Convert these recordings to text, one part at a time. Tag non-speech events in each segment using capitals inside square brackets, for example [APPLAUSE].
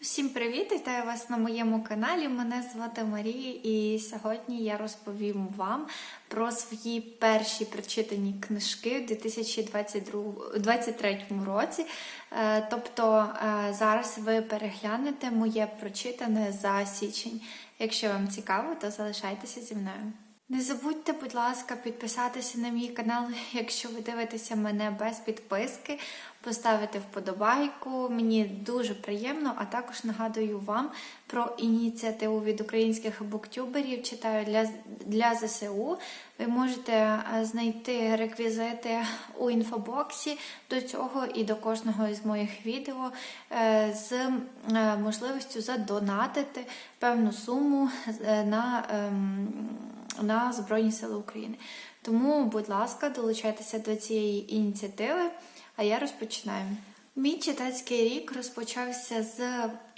Всім привіт! Вітаю вас на моєму каналі. Мене звати Марія, і сьогодні я розповім вам про свої перші прочитані книжки у 2023 році. Е, Тобто е, зараз ви переглянете моє прочитане за січень. Якщо вам цікаво, то залишайтеся зі мною. Не забудьте, будь ласка, підписатися на мій канал, [LAUGHS] якщо ви дивитеся мене без підписки, поставити вподобайку. Мені дуже приємно, а також нагадую вам про ініціативу від українських буктюберів. Читаю для, для ЗСУ. Ви можете е, знайти реквізити у інфобоксі до цього і до кожного із моїх відео е, з е, можливістю задонатити певну суму на. На Збройні Сили України. Тому, будь ласка, долучайтеся до цієї ініціативи, а я розпочинаю. Мій читацький рік розпочався з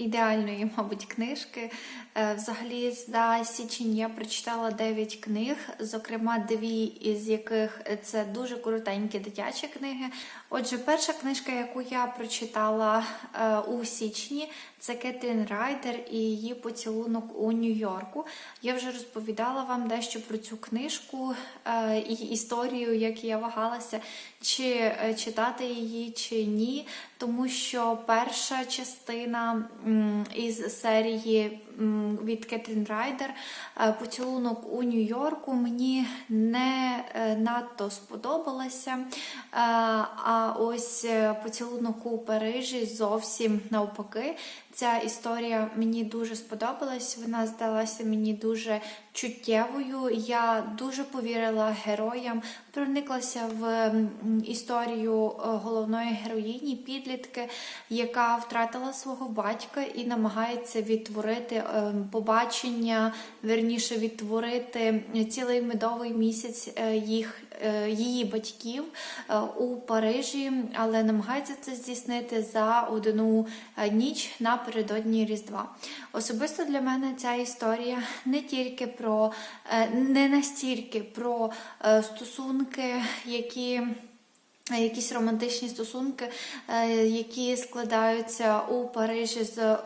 ідеальної, [LAUGHS] мабуть, книжки. Е, Взагалі, за січень я прочитала 9 книг, зокрема, дві із яких це дуже коротенькі дитячі книги. Отже, перша книжка, яку я прочитала е, у січні, це Кетрін Райдер і її поцілунок у Нью-Йорку. Я вже розповідала вам дещо про цю книжку е, і історію, як я вагалася, чи читати її, чи ні. Тому що перша частина із серії від Кетрін Райдер е, поцілунок у Нью-Йорку мені не е, надто сподобалася. Е, А ось поцілунок у Парижі зовсім навпаки. Ця історія мені дуже сподобалась. Вона здалася мені дуже чуттєвою. Я дуже повірила героям, прониклася в історію головної героїні, підлітки, яка втратила свого батька і намагається відтворити е, побачення, верніше відтворити цілий медовий місяць е, їх. е, Її батьків у Парижі, але намагається це здійснити за одну ніч напередодні Різдва. Особисто для мене ця історія не тільки про не настільки про стосунки, які. Якісь романтичні стосунки, е, які складаються у Парижі з е,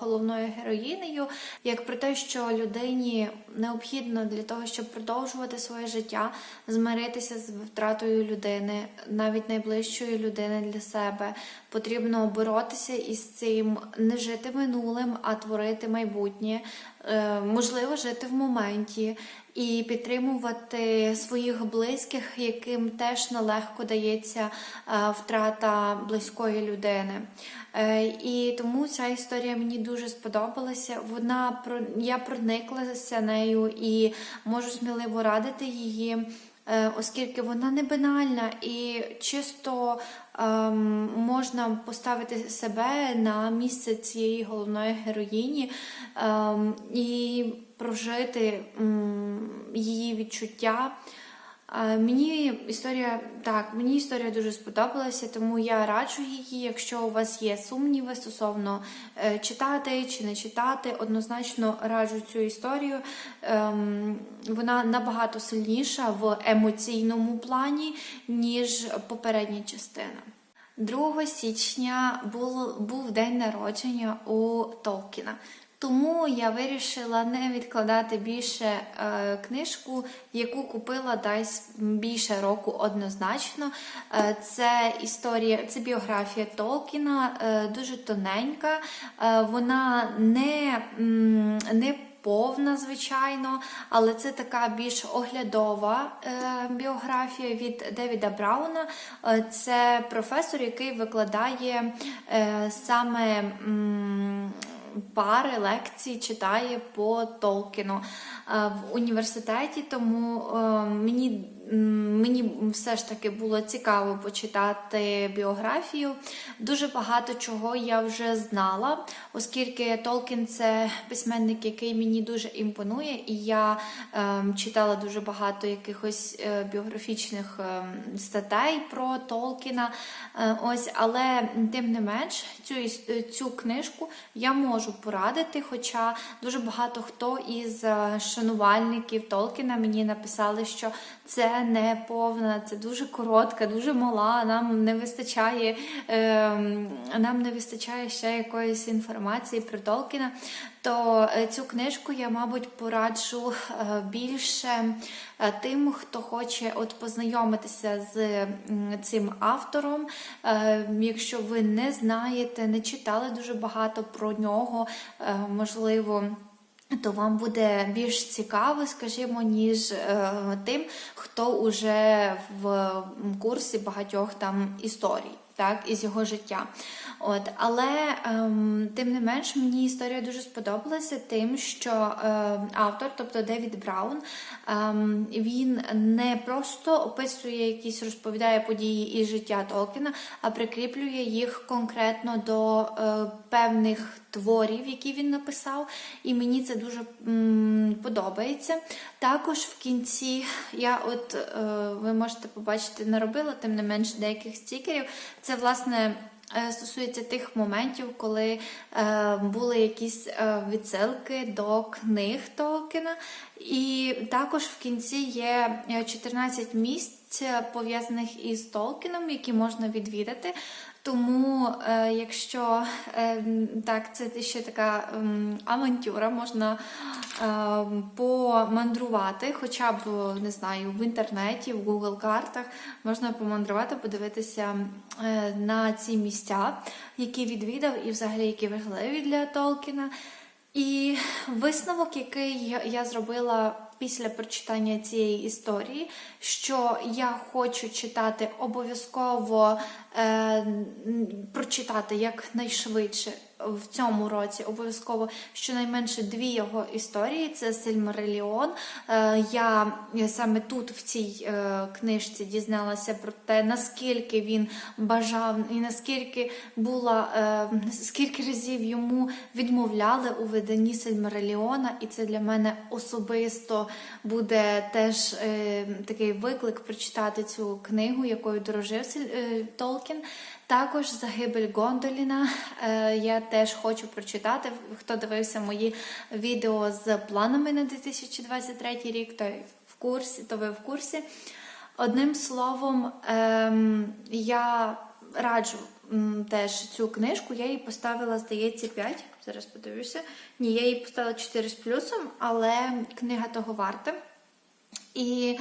головною героїнею, як про те, що людині необхідно для того, щоб продовжувати своє життя, змиритися з втратою людини, навіть найближчої людини для себе. Потрібно боротися із цим, не жити минулим, а творити майбутнє, можливо, жити в моменті і підтримувати своїх близьких, яким теж нелегко дається е, втрата близької людини. Е, І тому ця історія мені дуже сподобалася. Вона я прониклася нею і можу сміливо радити її. Е, Оскільки вона не банальна і чисто ем, можна поставити себе на місце цієї головної героїні ем, і прожити ем, її відчуття. Мені історія так, мені історія дуже сподобалася, тому я раджу її. Якщо у вас є сумніви стосовно е, читати чи не читати, однозначно раджу цю історію. Ем, вона набагато сильніша в емоційному плані, ніж попередня частина. 2 січня був, був день народження у Толкіна. Тому я вирішила не відкладати більше е, книжку, яку купила десь більше року однозначно. Е, це історія, це біографія Толкіна, е, дуже тоненька. Е, вона не, не повна, звичайно, але це така більш оглядова е, біографія від Девіда Брауна. Е, це професор, який викладає е, саме. м, Пари лекцій читає по Толкіну е, в університеті, тому е, мені, мені все ж таки було цікаво почитати біографію. Дуже багато чого я вже знала, оскільки Толкін це письменник, який мені дуже імпонує, і я е, читала дуже багато якихось е, біографічних е, статей про Толкіна. Е, ось, але тим не менш, цю, цю книжку я можу порадити, хоча дуже багато хто із е, шанувальників Толкіна мені написали, що це це не повна, це дуже коротка, дуже мала. Нам не вистачає, е, нам не вистачає ще якоїсь інформації про Толкіна. То е, цю книжку я, мабуть, пораджу е, більше е, тим, хто хоче от познайомитися з цим автором. Е, Якщо ви не знаєте, не читали дуже багато про нього, можливо. То вам буде більш цікаво, скажімо, ніж е, тим, хто уже в курсі багатьох там історій, так, із його життя. От, але ем, тим не менш мені історія дуже сподобалася тим, що е, автор, тобто Девід Браун, ем, він не просто описує якісь, розповідає події із життя Толкіна, а прикріплює їх конкретно до е, певних творів, які він написав, і мені це дуже м, подобається. Також в кінці я, от е, ви можете побачити, наробила тим не менш деяких стікерів. Це власне. Е, Стосується тих моментів, коли е, були якісь е, відсилки до книг Толкіна. І також в кінці є е, 14 місць пов'язаних із Толкіном, які можна відвідати. Тому, е, якщо е, так, це ще така ем, авантюра, можна е, помандрувати, хоча б не знаю, в інтернеті, в Google картах можна помандрувати, подивитися е, на ці місця, які відвідав, і взагалі які важливі для Толкіна. І висновок, який я- зробила після прочитання цієї історії, що я хочу читати обов'язково прочитати якнайшвидше в цьому році, обов'язково щонайменше дві його історії. Це Сильмариліон. Е, я саме тут в цій е, книжці дізналася про те, наскільки він бажав і наскільки була, е, скільки разів йому відмовляли у виданні Сильмариліона, і це для мене особисто буде теж е, такий виклик прочитати цю книгу, якою дорожив Сіль- Толкін. Також загибель Гондоліна. Е, я теж хочу прочитати. Хто дивився мої відео з планами на 2023 рік, той в курсі, то ви в курсі. Одним словом, ем, я раджу теж цю книжку. Я їй поставила, здається, 5. Зараз подивлюся. Ні, я їй поставила 4 з плюсом, але книга того варта. І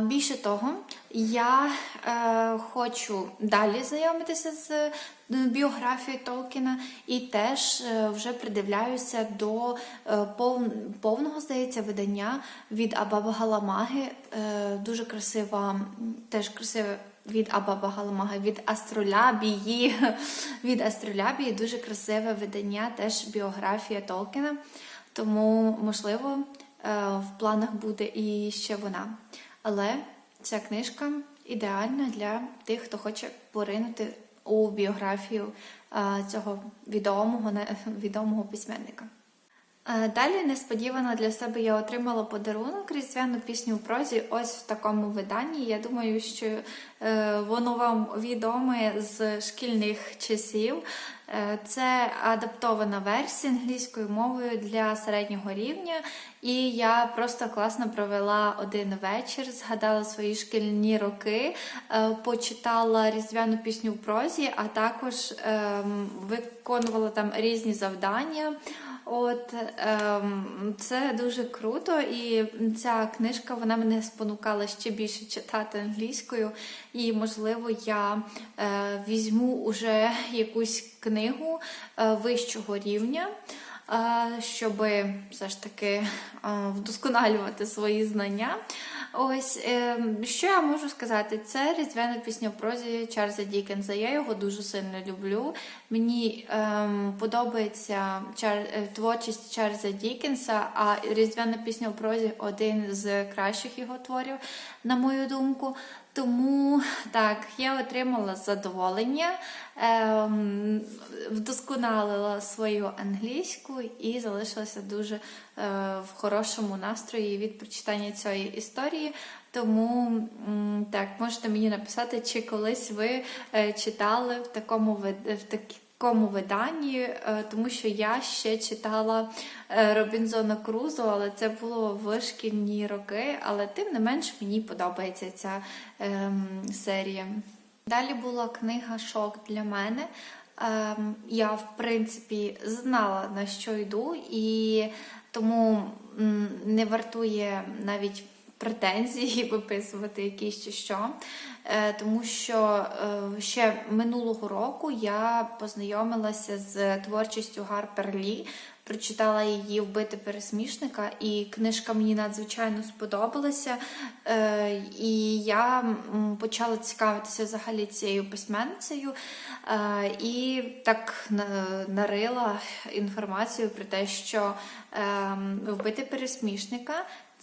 більше того, я е, хочу далі знайомитися з е, біографією Толкіна і теж е, вже придивляюся до е, пов- повного, здається, видання від Абаба Галамаги. Е, дуже красива, теж красиве від Абаба Галамаги, від Астролябії. [LAUGHS] Від Астролябії дуже красиве видання, теж біографія Толкіна. Тому, можливо, в планах буде і ще вона. Але ця книжка ідеальна для тих, хто хоче поринути у біографію е, цього відомого, відомого письменника. Е, Далі несподівано для себе я отримала подарунок різдвяну пісню в прозі ось в такому виданні. Я думаю, що е, воно вам відоме з шкільних часів. Е, Це адаптована версія англійською мовою для середнього рівня. І я просто класно провела один вечір, згадала свої шкільні роки, почитала різдвяну пісню в прозі, а також ем, виконувала там різні завдання. От ем, це дуже круто, і ця книжка вона мене спонукала ще більше читати англійською. І, можливо, я е, візьму уже якусь книгу е, вищого рівня. е, Щоб все ж таки е, вдосконалювати свої знання. Ось е, що я можу сказати? Це різдвяна пісня в прозі Чарльза Дікенса. Я його дуже сильно люблю. Мені ем, подобається Чар... е, творчість Чарльза Дікенса, а різдвяна пісня в прозі один з кращих його творів, на мою думку. Тому так, я отримала задоволення, ем, вдосконалила свою англійську і залишилася дуже е, в хорошому настрої від прочитання цієї історії. Тому так, можете мені написати, чи колись ви е, читали в такому в такій такому виданні, е, тому що я ще читала е, Робінзона Крузо, але це було в шкільні роки. Але тим не менш мені подобається ця ем, серія. Далі була книга Шок для мене. Ем, я, в принципі, знала на що йду, і тому не вартує навіть претензії виписувати якісь чи що. Е, Тому що е, ще минулого року я познайомилася з творчістю Гарпер Лі, прочитала її вбити пересмішника, і книжка мені надзвичайно сподобалася. Е, І я почала цікавитися взагалі цією письменницею і так нарила інформацію про те, що ем, вбити пересмішника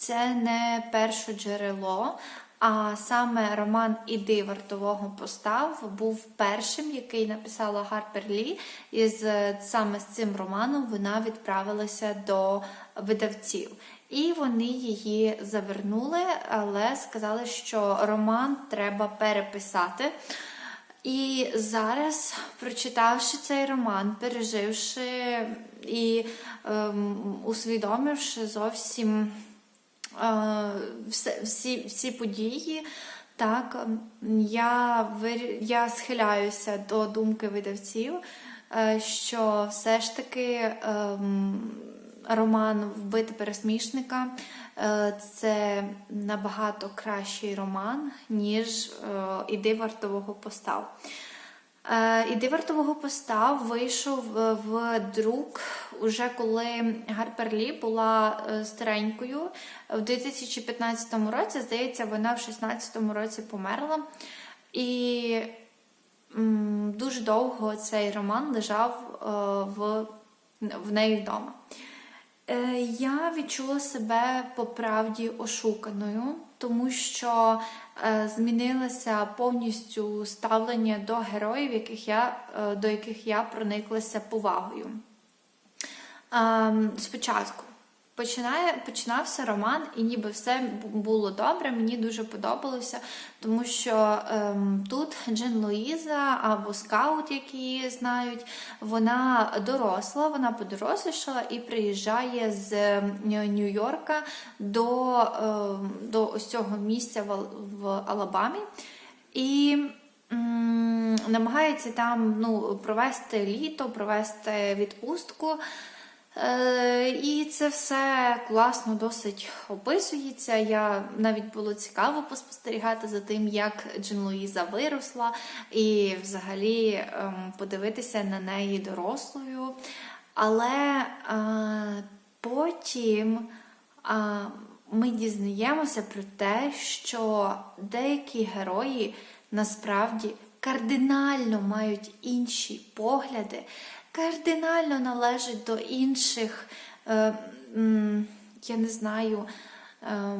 це не перше джерело. А саме роман Іди вартового постав був першим, який написала Гарпер Лі, і з, саме з цим романом вона відправилася до видавців. І вони її завернули, але сказали, що роман треба переписати. І зараз, прочитавши цей роман, переживши і ем, усвідомивши зовсім всі, всі події, так, я, я схиляюся до думки видавців, е, що все ж таки ем, роман Вбити пересмішника е, це набагато кращий роман, ніж е, Іди вартового постав. Е, Іди вартового постав вийшов е, в друк уже коли Гарпер Лі була е, старенькою. В 2015 році, здається, вона в 2016 році померла. І дуже довго цей роман лежав в, в неї вдома. Я відчула себе по правді ошуканою, тому що е, змінилося повністю ставлення до героїв, яких я, е, до яких я прониклася повагою. Ем, Спочатку починає, починався роман, і ніби все було добре, мені дуже подобалося, тому що ем, тут Джин Луїза або скаут, які її знають, вона доросла, вона подорослішала і приїжджає з ем, Нью-Йорка до, ем, до ось цього місця в, в Алабамі. І намагається там ну, провести літо, провести відпустку. Е, І це все класно досить описується. Я навіть було цікаво поспостерігати за тим, як Джин Луїза виросла, і взагалі ем, подивитися на неї дорослою. Але е, потім е, ми дізнаємося про те, що деякі герої насправді кардинально мають інші погляди, кардинально належать до інших, е, я не знаю, е,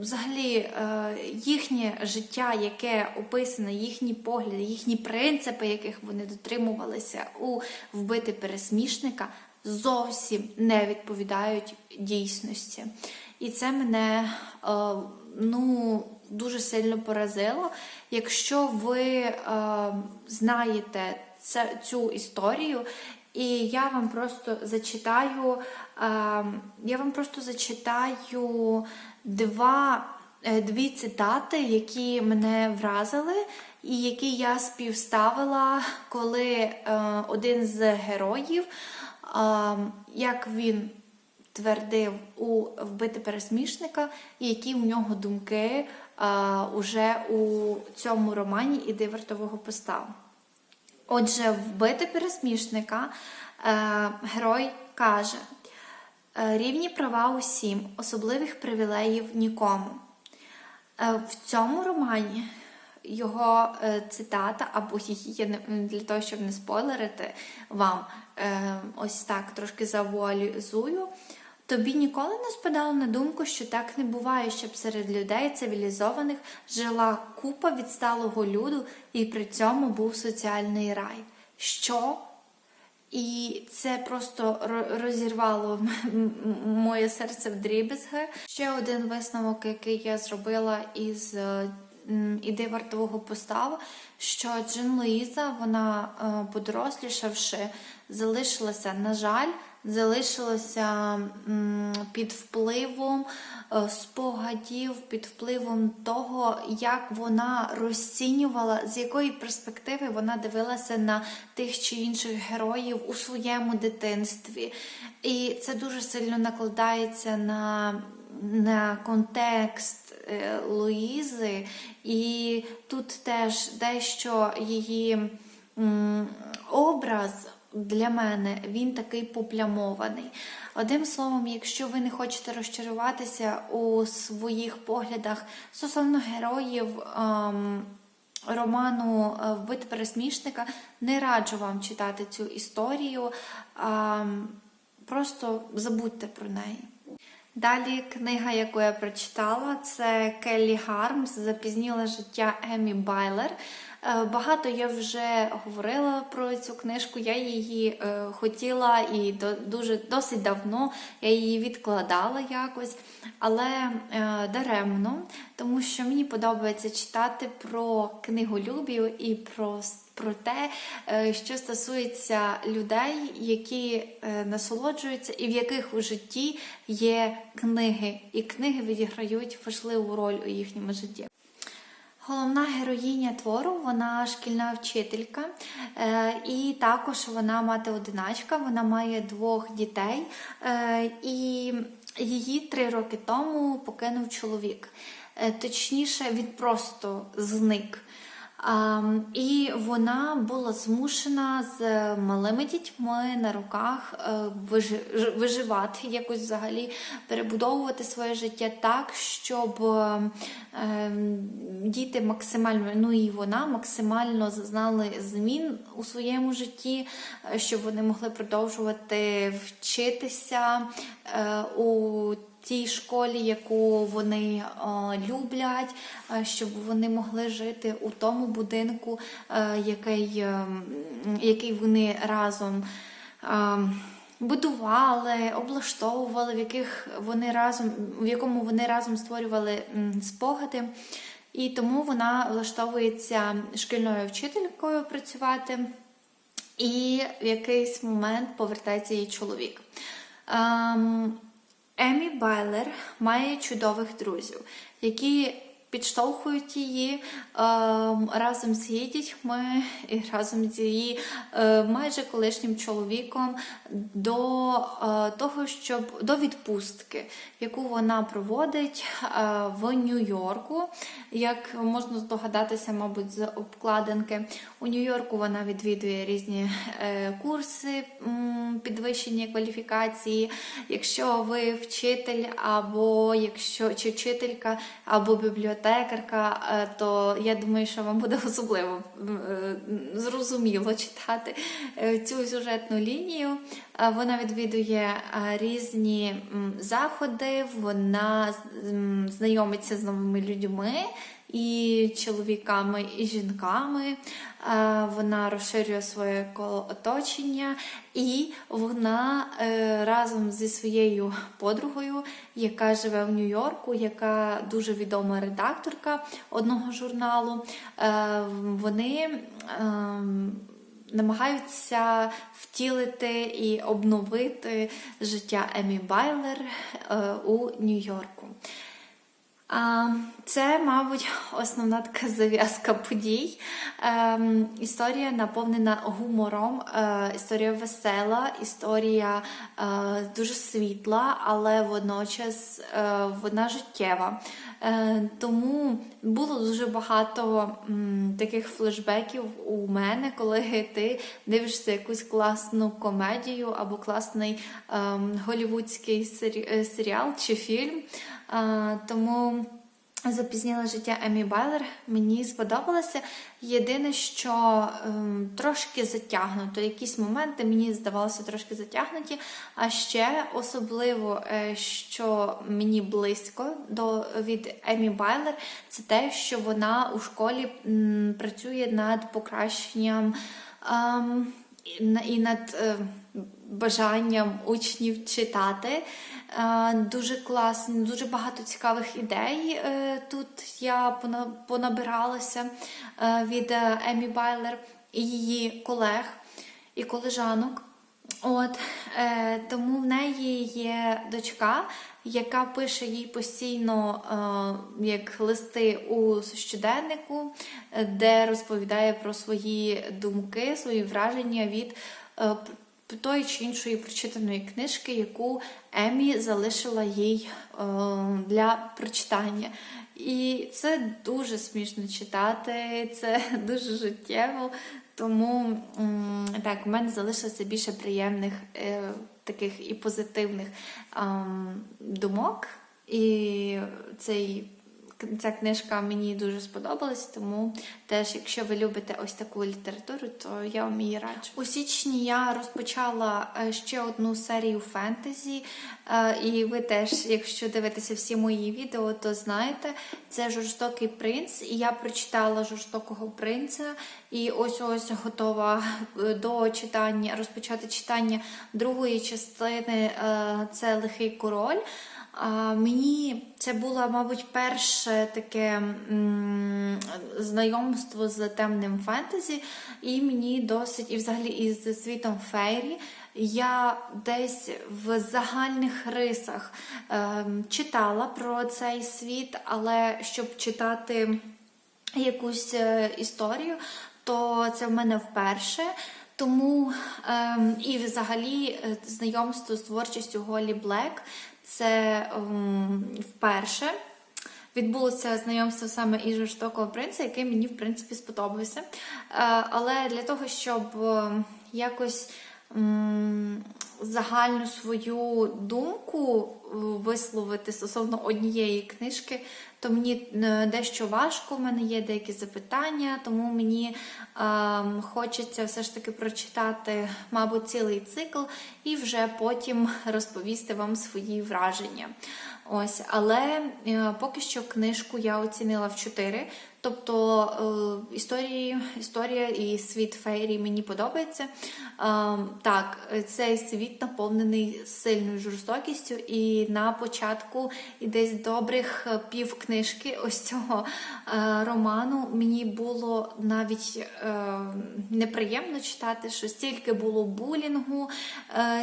взагалі е, їхнє життя, яке описане, їхні погляди, їхні принципи, яких вони дотримувалися у вбити пересмішника, зовсім не відповідають дійсності. І це мене е, ну, дуже сильно поразило. Якщо ви е, знаєте цю історію, і я вам просто зачитаю, е, я вам просто зачитаю два, е, дві цитати, які мене вразили, і які я співставила, коли е, один з героїв, е, як він твердив у вбити пересмішника, які у нього думки а, уже у цьому романі Іди вартового постав. Отже, вбити пересмішника е, герой каже: е, рівні права усім, особливих привілеїв нікому. Е, в цьому романі його е, цитата, або її для того, щоб не спойлерити вам, е, ось так трошки завуалізую. Тобі ніколи не спадало на думку, що так не буває, щоб серед людей цивілізованих жила купа відсталого люду, і при цьому був соціальний рай. Що? І це просто розірвало моє серце в дрібезги. Ще один висновок, який я зробила із е, іди вартового постава, що Джин Луїза, вона е, подорослішавши, залишилася, на жаль, залишилася м, під впливом е, спогадів, під впливом того, як вона розцінювала, з якої перспективи вона дивилася на тих чи інших героїв у своєму дитинстві. І це дуже сильно накладається на, на контекст е, Луїзи, і тут теж дещо її образ для мене він такий поплямований. Одним словом, якщо ви не хочете розчаруватися у своїх поглядах стосовно героїв. ем, Роману е, Вбити пересмішника не раджу вам читати цю історію, а, просто забудьте про неї. Далі книга, яку я прочитала, це Келлі Гармс Запізніле життя Емі Байлер. Е, Багато я вже говорила про цю книжку. Я її е, хотіла і дуже досить давно я її відкладала якось, але е, даремно, тому що мені подобається читати про книголюбів і про про те, що стосується людей, які насолоджуються, і в яких у житті є книги, і книги відіграють важливу роль у їхньому житті. Головна героїня твору, вона шкільна вчителька, е, і також вона мати-одиначка, вона має двох дітей, е, і її три роки тому покинув чоловік. Е, Точніше, він просто зник. І вона була змушена з малими дітьми на руках е, виживати, якось взагалі перебудовувати своє життя так, щоб е, ем, діти максимально, ну і вона максимально зазнали змін у своєму житті, е, щоб вони могли продовжувати вчитися е, у тій школі, яку вони е, люблять, е, щоб вони могли жити у тому будинку, е, який, який вони разом. Будували, облаштовували, в яких вони разом, в якому вони разом створювали спогади, і тому вона влаштовується шкільною вчителькою працювати, і в якийсь момент повертається її чоловік. Ем, Емі Байлер має чудових друзів, які підштовхують її ем, разом з її дітьми і разом з її е, майже колишнім чоловіком до е, того, щоб до відпустки, яку вона проводить е, в Нью-Йорку. Як можна здогадатися, мабуть, з обкладинки. У Нью-Йорку вона відвідує різні е, курси м, підвищення кваліфікації. Якщо ви вчитель, або якщо чи вчителька, або бібліотекарка, е, то я думаю, що вам буде [LAUGHS] особливо е, зрозуміло читати е, цю сюжетну лінію. Вона відвідує різні заходи, вона знайомиться з новими людьми. І чоловіками, і жінками Е, вона розширює своє коло оточення, і вона е, разом зі своєю подругою, яка живе в Нью-Йорку, яка дуже відома редакторка одного журналу, е, вони. ем, намагаються втілити і обновити життя Емі Байлер у Нью-Йорку. Це, мабуть, основна така зав'язка подій. Ем, історія наповнена гумором, е, історія весела, історія е, дуже світла, але водночас е, вона життєва. Тому було дуже багато таких флешбеків у мене, коли ти дивишся якусь класну комедію або класний ем, голівудський серіал чи фільм. Тому запізніле життя Емі Байлер мені сподобалося. Єдине, що ем, трошки затягнуто. Якісь моменти мені здавалося трошки затягнуті. А ще особливо, е, що мені близько до від Емі Байлер, це те, що вона у школі працює над покращенням. ем, і над е, бажанням учнів читати. Е, Дуже класні, дуже багато цікавих ідей е, тут я понабиралася е, від Емі Байлер і її колег і колежанок. От, тому в неї є дочка, яка пише їй постійно як листи у щоденнику, де розповідає про свої думки, свої враження від тої чи іншої прочитаної книжки, яку Емі залишила їй е, для прочитання. І це дуже смішно читати, це [LAUGHS] дуже життєво. Тому так, у мене залишилося більше приємних е, таких і позитивних думок. І цей, ця книжка мені дуже сподобалась, тому теж, якщо ви любите ось таку літературу, то я вам її раджу. У січні я розпочала е, ще одну серію фентезі, е, і ви теж, якщо дивитеся всі мої відео, то знаєте, це жорстокий принц. І я прочитала жорстокого принца, і ось ось готова е, до читання, розпочати читання другої частини. Це лихий король. Мені це було, мабуть, перше таке знайомство з темним фентезі, і мені досить, і взагалі із світом фейрі. Я десь в загальних рисах ем, читала про цей світ, але щоб читати якусь е, історію, то це в мене вперше. Тому ем, і взагалі е, знайомство з творчістю Голі Блек це ем, вперше. Відбулося знайомство саме із жорстокого принца, який мені в принципі сподобався. Е, але для того, щоб е, якось ем, загальну свою думку е, висловити стосовно однієї книжки, то мені е, дещо важко. в мене є деякі запитання, тому мені ем, хочеться все ж таки прочитати, мабуть, цілий цикл і вже потім розповісти вам свої враження. Ось, але е, поки що книжку я оцінила в 4. Тобто е, історії, історія і світ фейрі мені подобається. Е, так, цей світ наповнений сильною жорстокістю, і на початку і десь добрих е, пів книжки ось цього роману мені було навіть неприємно читати, що стільки було булінгу,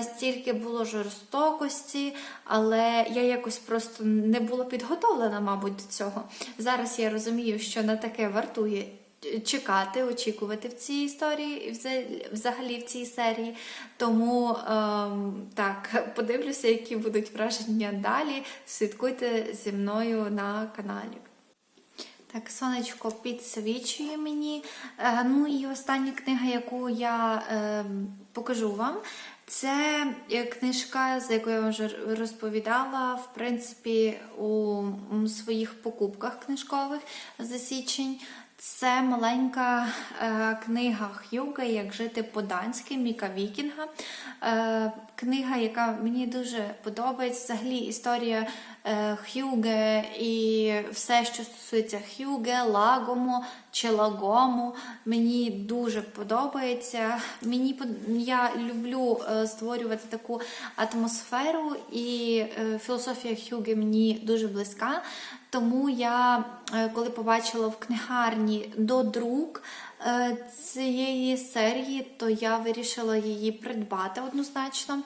стільки було жорстокості, але я якось просто не була підготовлена, мабуть, до цього. Зараз я розумію, що на таке вартує чекати, очікувати в цій історії, взагалі в цій серії. Тому ем, так, [LAUGHS] подивлюся, які будуть враження далі. Слідкуйте зі мною на каналі. Так, сонечко підсвічує мені. Е, ну і остання книга, яку я е, покажу вам, це е, книжка, за яку я вам вже розповідала, в принципі, у своїх покупках книжкових за січень. Це маленька е, книга Х'юга Як жити по-данськи Міка Вікінга. Е, книга, яка мені дуже подобається. Взагалі історія Х'юге і все, що стосується Х'юге, Лагому чи Лагому, мені дуже подобається. Мені я люблю е, створювати таку атмосферу, і е, філософія Х'юге мені дуже близька. Тому я, е, коли побачила в книгарні додрук е, цієї серії, то я вирішила її придбати однозначно.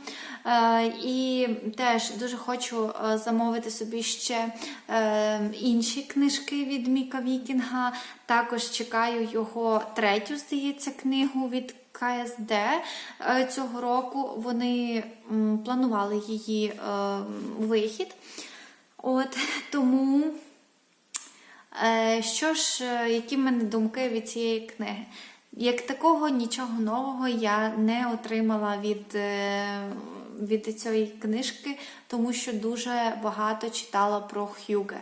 Е, І теж дуже хочу е, замовити собі ще е, інші книжки від Міка Вікінга. Також чекаю його третю, здається, книгу від. КСД е, цього року вони планували її е, вихід. От тому, е, що ж, е, які в мене думки від цієї книги? Як такого нічого нового я не отримала від, е, від цієї книжки, тому що дуже багато читала про Х'юге.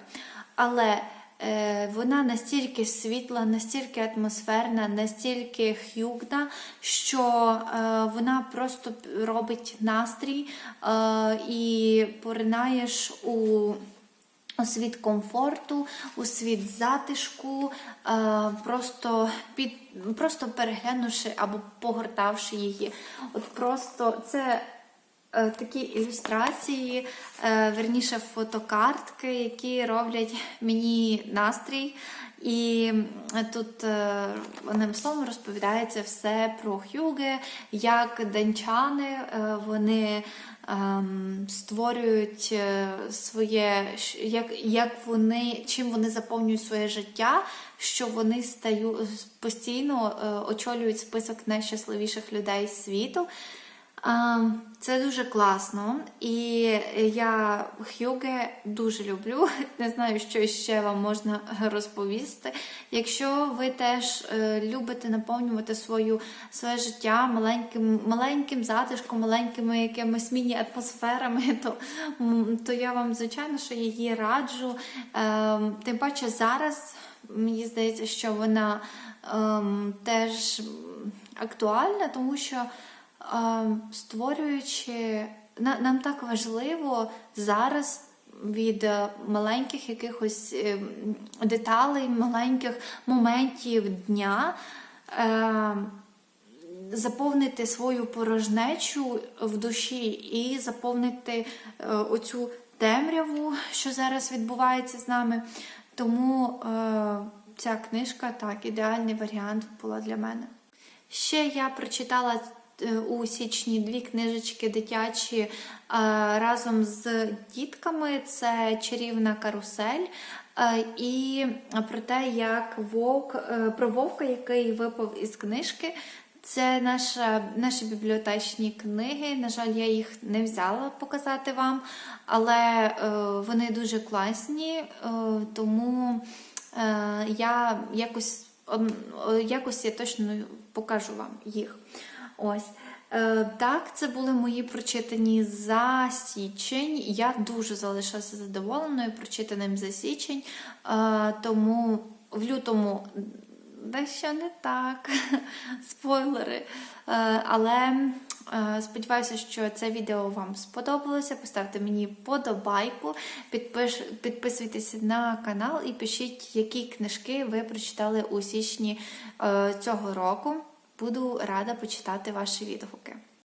Але е, вона настільки світла, настільки атмосферна, настільки х'югна, що е, вона просто робить настрій е, і поринаєш у. У світ комфорту, у світ затишку, е, просто під просто переглянувши або погортавши її. От просто це е, такі ілюстрації, е, верніше фотокартки, які роблять мені настрій. І тут е, одним словом розповідається все про хюге, як данчани е, вони ем, створюють е, своє, як, як вони, чим вони заповнюють своє життя, що вони стають постійно е, очолюють список найщасливіших людей світу. Це дуже класно, і я Хюге дуже люблю. [LAUGHS] Не знаю, що ще вам можна розповісти. Якщо ви теж е, любите наповнювати свою, своє життя маленьким, маленьким затишком, маленькими якимись міні-атмосферами, [LAUGHS] то, то я вам, звичайно, що її раджу. Е, Тим паче зараз мені здається, що вона ем, теж актуальна, тому що створюючи, нам так важливо зараз від е, маленьких якихось ем, деталей, маленьких моментів дня. ем, заповнити свою порожнечу в душі і заповнити е, оцю темряву, що зараз відбувається з нами. Тому е, ця книжка так, ідеальний варіант була для мене. Ще я прочитала е, у січні дві книжечки дитячі е, разом з дітками. Це чарівна карусель. е, І про те, як вовк е, про вовка, який випав із книжки. Це наша, наші бібліотечні книги. На жаль, я їх не взяла показати вам, але е, вони дуже класні, е, тому е, я якось, е, якось я точно покажу вам їх. Ось. Е, Так, це були мої прочитані за січень. Я дуже залишилася задоволеною прочитаним за січень, Е, тому в лютому дещо не так. [LAUGHS] Спойлери. Е, Але сподіваюся, що це відео вам сподобалося. Поставте мені подобайку, підпиш, підписуйтесь на канал і пишіть, які книжки ви прочитали у січні цього року. Буду рада почитати ваші відгуки.